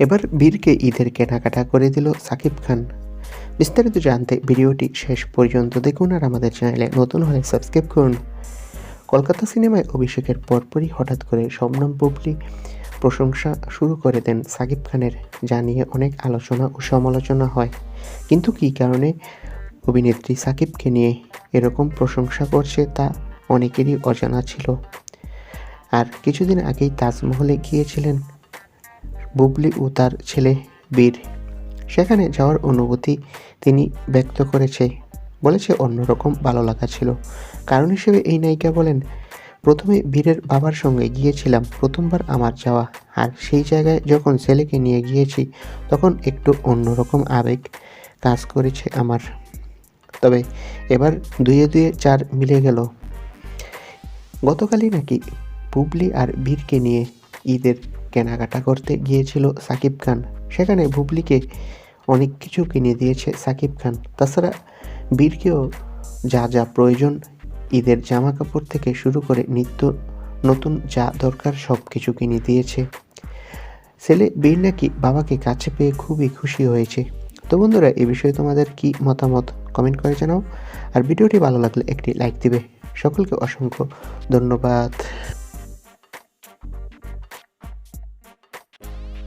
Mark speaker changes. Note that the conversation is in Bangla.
Speaker 1: এবার বীরকে ঈদের কেনাকাটা করে দিল সাকিব খান। বিস্তারিত জানতে ভিডিওটি শেষ পর্যন্ত দেখুন আর আমাদের চ্যানেলে নতুন হলে সাবস্ক্রাইব করুন। কলকাতা সিনেমায় অভিষেকের পরপরই হঠাৎ করে শবনম বুবলি প্রশংসা শুরু করে দেন সাকিব খানের, যা নিয়ে অনেক আলোচনা ও সমালোচনা হয়। কিন্তু কী কারণে অভিনেত্রী সাকিবকে নিয়ে এরকম প্রশংসা করছে তা অনেকেরই অজানা ছিল। আর কিছুদিন আগেই তাজমহলে গিয়েছিলেন বুবলি ও তার ছেলে বীর। সেখানে যাওয়ার অনুভূতি তিনি ব্যক্ত করেছে। বলেছে, অন্যরকম ভালো লাগা ছিল। কারণ হিসেবে এই নায়িকা বলেন, প্রথমে বীরের বাবার সঙ্গে গিয়েছিলাম, প্রথমবার আমার যাওয়া। আর সেই জায়গায় যখন ছেলেকে নিয়ে গিয়েছি, তখন একটু অন্যরকম আবেগ কাজ করেছে আমার। তবে এবার দুয়ে দুয়ে চার মিলে গেল। গতকালই নাকি বুবলি আর বীরকে নিয়ে ঈদের কেনাকাটা করতে গিয়েছিল সাকিব খান। সেখানে বুবলিকে অনেক কিছু কিনে দিয়েছে সাকিব খান। তাছাড়া বীরকেও যা যা প্রয়োজন, ঈদের জামা কাপড় থেকে শুরু করে নিত্য নতুন যা দরকার সব কিছু কিনে দিয়েছে। ছেলে বীর নাকি বাবাকে কাছে পেয়ে খুবই খুশি হয়েছে। তো বন্ধুরা এই বিষয়ে তোমাদের কি মতামত? কমেন্ট করে জানাও। আর ভিডিওটি ভালো লাগলে একটি লাইক দিবে। সকলকে অসংখ্য ধন্যবাদ।